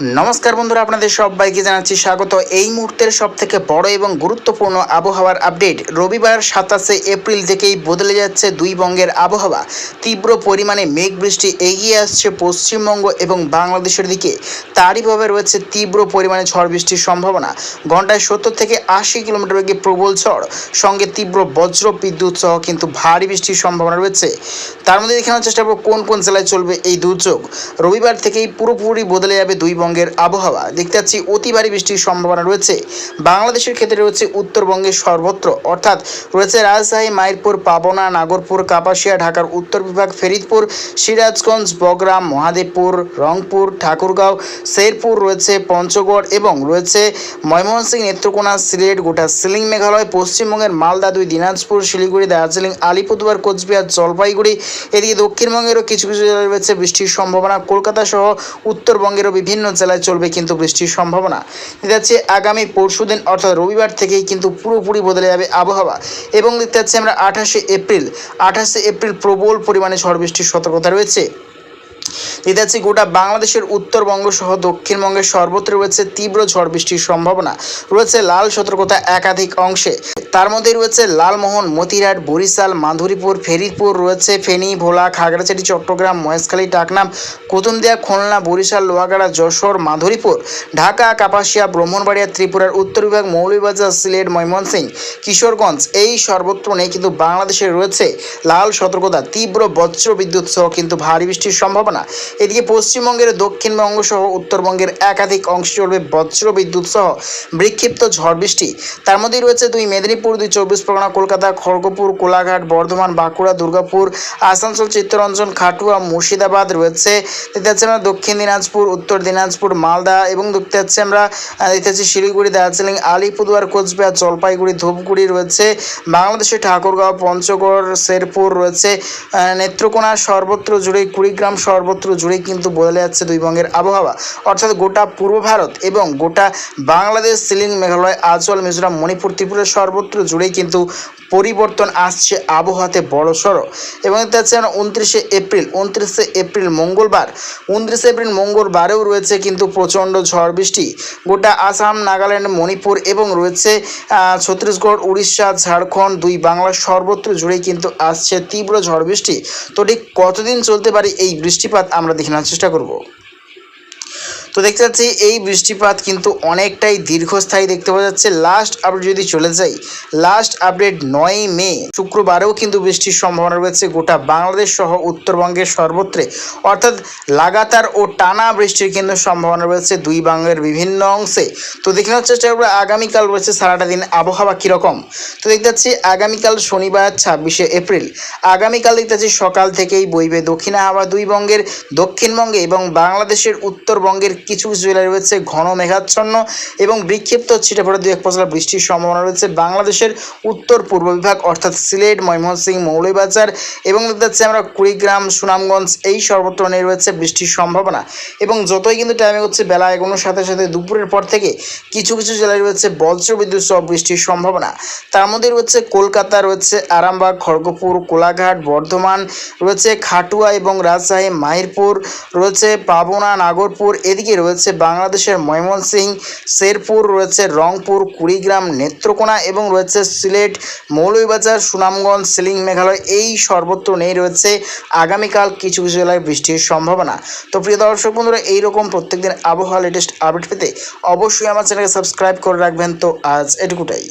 নমস্কার বন্ধুরা, আপনাদের সবাইকে জানাচ্ছি স্বাগত। এই মুহূর্তের সব থেকে বড় এবং গুরুত্বপূর্ণ আবহাওয়ার আপডেট রবিবার সাতাশে এপ্রিল থেকেই বদলে যাচ্ছে দুই বঙ্গের আবহাওয়া। তীব্র পরিমাণে মেঘ বৃষ্টি এগিয়ে আসছে পশ্চিমবঙ্গ এবং বাংলাদেশের দিকে। তারই ভাবে রয়েছে তীব্র পরিমাণে ঝড় বৃষ্টির সম্ভাবনা। ঘন্টায় সত্তর থেকে আশি কিলোমিটার বেগে প্রবল ঝড়, সঙ্গে তীব্র বজ্র বিদ্যুৎ সহ কিন্তু ভারী বৃষ্টির সম্ভাবনা রয়েছে। তার মধ্যে দেখানোর চেষ্টা করব কোন কোন জেলায় চলবে এই দুর্যোগ। রবিবার থেকেই পুরোপুরি বদলে যাবে দুই বঙ্গের আবহাওয়া। দেখতে পাচ্ছি অতি ভারী বৃষ্টির সম্ভাবনা রয়েছে। বাংলাদেশের ক্ষেত্রে রয়েছে উত্তরবঙ্গের সর্বত্র। অর্থাৎ রয়েছে রাজশাহী মায়েরপুর পাবনা, নাগরপুর, কাপাসিয়া, ঢাকার উত্তর বিভাগ, ফেরিদপুর, সিরাজগঞ্জ বগরাম মহাদেবপুর, রংপুর, ঠাকুরগাঁও, শেরপুর রয়েছে পঞ্চগড় এবং রয়েছে ময়মনসিংহ, নেত্রকোনা, সিলেট, গোটা সিলিং মেঘালয়, পশ্চিমবঙ্গের মালদা দুই, দিনাজপুর, শিলিগুড়ি, দার্জিলিং, আলিপুরদুয়ার, কোচবিহার, জলপাইগুড়ি, এদিকে দক্ষিণবঙ্গেরও কিছু কিছু জেলায় রয়েছে বৃষ্টির সম্ভাবনা। কলকাতা সহ উত্তরবঙ্গেরও বিভিন্ন জেলায় চলবে কিন্তু বৃষ্টির সম্ভাবনা। দেখতে যাচ্ছে আগামী পরশুদিন অর্থাৎ রবিবার থেকেই কিন্তু পুরোপুরি বদলে যাবে আবহাওয়া। এবং দেখতে যাচ্ছে আমরা আঠাশে এপ্রিল। আঠাশে এপ্রিল প্রবল পরিমাণে ঝড় বৃষ্টির সতর্কতা রয়েছে। দেখতে যাচ্ছি গোটা বাংলাদেশের উত্তরবঙ্গ সহ দক্ষিণবঙ্গের সর্বত্র রয়েছে তীব্র ঝড় বৃষ্টির সম্ভাবনা। রয়েছে লাল সতর্কতা একাধিক অংশে। তার মধ্যে রয়েছে লালমোহন, মতিরাট, বরিশাল, মাধুরীপুর, ফেরিদপুর, রয়েছে ফেনী, ভোলা, খাগড়াছড়ি, চট্টগ্রাম, মহেশখালী টাকনাম কুতুনদিয়া খুলনা, বরিশাল, লোহাগাড়া, যশোর, মাধুরীপুর, ঢাকা, কাপাসিয়া, ব্রাহ্মণবাড়িয়া, ত্রিপুরার উত্তর বিভাগ, মৌলভীবাজার, সিলেট, ময়মনসিংহ, কিশোরগঞ্জ, এই সর্বত্র নেই, কিন্তু বাংলাদেশে রয়েছে লাল সতর্কতা, তীব্র বজ্র বিদ্যুৎ সহ কিন্তু ভারী বৃষ্টির সম্ভাবনা। এদিকে পশ্চিমবঙ্গের দক্ষিণবঙ্গ সহ উত্তরবঙ্গের একাধিক অংশে চলবে বজ্র বিদ্যুৎ সহ বিক্ষিপ্ত ঝড় বৃষ্টি। তার মধ্যেই রয়েছে দুই মেদিনীপুর দুই চব্বিশ পরগনা, কলকাতা, খড়গপুর, কোলাঘাট, বর্ধমান, বাঁকুড়া, দুর্গাপুর, আসানসোল, চিত্তরঞ্জন, খাটুয়া, মুর্শিদাবাদ রয়েছে। দেখতে পাচ্ছি আমরা দক্ষিণ দিনাজপুর, উত্তর দিনাজপুর, মালদা এবং দেখতে পাচ্ছি আমরা দেখতে পাচ্ছি শিলিগুড়ি, দার্জিলিং, আলিপুরদুয়ার, কোচবিহার, জলপাইগুড়ি, ধূপগুড়ি রয়েছে। বাংলাদেশের ঠাকুরগাঁও, পঞ্চগড়, শেরপুর রয়েছে। নেত্রকোনা সর্বত্র জুড়ে কুড়িগ্রাম সর্বত্র জুড়ে কিন্তু বদলে যাচ্ছে দুই বঙ্গের আবহাওয়া। অর্থাৎ গোটা পূর্ব ভারত এবং গোটা বাংলাদেশ, সিলিং মেঘালয়, আচল, মিজোরাম, মণিপুর ত্রিপুরা সর্বত্র জুড়েই কিন্তু পরিবর্তন আসছে আবহাওয়াতে বড় সড়ো এবং দেখতে যেন উনত্রিশে এপ্রিল উনত্রিশে এপ্রিল মঙ্গলবার। উনত্রিশে এপ্রিল মঙ্গলবারেও রয়েছে কিন্তু প্রচণ্ড ঝড় বৃষ্টি। গোটা আসাম, নাগাল্যান্ড, মণিপুর এবং রয়েছে ছত্তিশগড়, উড়িষ্যা, ঝাড়খণ্ড, দুই বাংলার সর্বত্র জুড়েই কিন্তু আসছে তীব্র ঝড় বৃষ্টি। তো ঠিক কতদিন চলতে পারে এই বৃষ্টিপাত আমরা দেখে নেওয়ার চেষ্টা করব। তো দেখতে পাচ্ছি এই বৃষ্টিপাত কিন্তু অনেকটাই দীর্ঘস্থায়ী দেখতে পাওয়া যাচ্ছে। লাস্ট আপডেট যদি চলে যাই লাস্ট আপডেট নয়ই মে, শুক্রবারেও কিন্তু বৃষ্টির সম্ভাবনা রয়েছে গোটা বাংলাদেশ সহ উত্তরবঙ্গের সর্বত্রে। অর্থাৎ লাগাতার ও টানা বৃষ্টির কিন্তু সম্ভাবনা রয়েছে দুই বাংলার বিভিন্ন অংশে। তো দেখে নেওয়ার চেষ্টা করব, আগামীকাল রয়েছে সারাটা দিন আবহাওয়া কীরকম? তো দেখতে পাচ্ছি আগামীকাল শনিবার ছাব্বিশে এপ্রিল। আগামীকাল দেখতে পাচ্ছি সকাল থেকেই বইবে দক্ষিণা হাওয়া দুই বঙ্গের দক্ষিণবঙ্গে এবং বাংলাদেশের উত্তরবঙ্গের কিছু কিছু জেলায় রয়েছে, ঘন মেঘাচ্ছন্ন এবং বিক্ষিপ্ত ছিটে পড়ে দু এক পশলা বৃষ্টির সম্ভাবনা রয়েছে। বাংলাদেশের উত্তর পূর্ব বিভাগ অর্থাৎ সিলেট, ময়মনসিংহ, মৌলভীবাজার এবং দেখতে পাচ্ছি আমরা কুড়িগ্রাম, সুনামগঞ্জ এই সর্বত্র নিয়ে রয়েছে বৃষ্টির সম্ভাবনা। এবং যতই কিন্তু টাইমে হচ্ছে বেলা এগোনোর সাথে সাথে দুপুরের পর থেকে কিছু কিছু জেলায় রয়েছে বজ্রবিদ্যুৎ সহ বৃষ্টির সম্ভাবনা। তার মধ্যে রয়েছে কলকাতা, রয়েছে আরামবাগ, খড়গপুর, কোলাঘাট, বর্ধমান, রয়েছে খাটুয়া এবং রাজশাহী, মাহিরপুর, রয়েছে পাবনা, নাগরপুর, এদিকে রয়েছে বাংলাদেশের ময়মনসিংহ শেরপুর, রয়েছে রংপুর, কুড়িগ্রাম, নেত্রকোনা এবং রয়েছে সিলেট, মৌলভীবাজার, সুনামগঞ্জ, সিলিং মেঘালয়। এই সর্বত্র নেই রয়েছে আগামীকাল কিছু কিছু জেলায় বৃষ্টির সম্ভাবনা। তো প্রিয় দর্শক বন্ধুরা, এইরকম প্রত্যেকদিন আবহাওয়া লেটেস্ট আপডেট পেতে অবশ্যই আমার চ্যানেলকে সাবস্ক্রাইব করে রাখবেন। তো আজ এটুকুটাই।